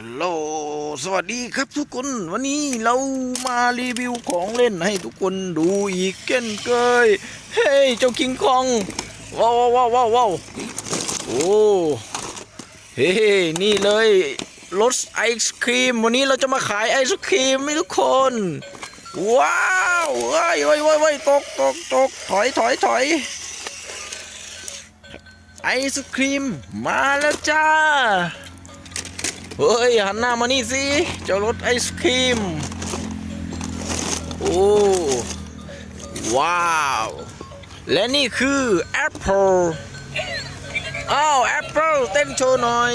ฮัลโหล สวัสดีครับทุกคน วันนี้เรามารีวิวของเล่นให้ทุกคนดูอีกเช่นเคยเฮ้ย เจ้าคิงคอง ว้าวว้าวว้าวว้าวโอ้ เฮ้ยนี่เลยรสไอศครีม วันนี้เราจะมาขายไอศครีมให้ทุกคน ว้าวเฮ้ยเฮ้ยเฮ้ยเฮ้ยตกตกตกถอยถอยถอยไอศครีมมาแล้วจ้า เฮ้ย หันหน้ามานี่สิ เจ้ารถไอศครีม โอ้ ว้าว และนี่คือแอปเปิลอ้าวแอปเปิลเต้นโชว์หน่อย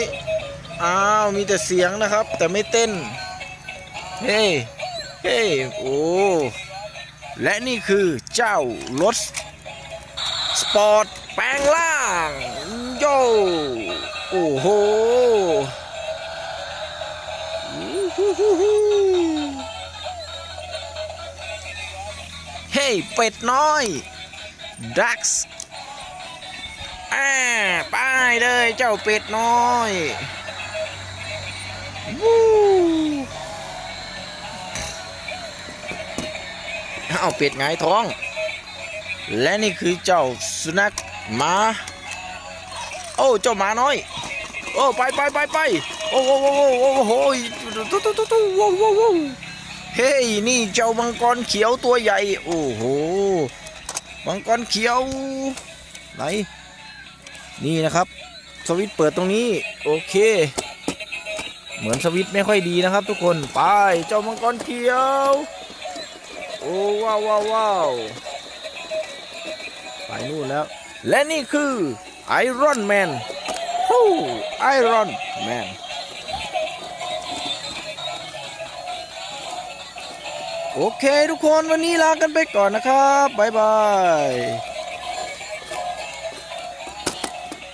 อ้าว มีแต่เสียงนะครับ แต่ไม่เต้น เฮ้ยเฮ้ยโอ้ และนี่คือเจ้ารถ สปอร์ต แปลงล่าง โย โอ้โห เฮ้ยเป็ดน้อยดักส์อ่าไปเลยเจ้าเป็ดน้อยวู้เอาเป็ดหงท้อง และนี่คือเจ้าสุนัขหมา โอ้ เจ้าหมาน้อย โอ้ไปไปไปไปโอ้โหโอ้โหโอ้โหตุ๊ตุ๊ตุ๊ตุ๊ว้าวว้าวเฮ้ยนี่เจ้ามังกรเขียวตัวใหญ่ โอ้โหมังกรเขียวไหนนี่นะครับ สวิตเปิดตรงนี้ โอเค เหมือนสวิตไม่ค่อยดีนะครับ ทุกคนไปเจ้ามังกรเขียว โอ้ว้าวว้าวว้าวไปนู่นแล้ว และนี่คือไอรอนแมน ฮู้ไอรอนแมนโอเคทุกคนวันนี้ลากันไปก่อนนะครับ บ๊ายบาย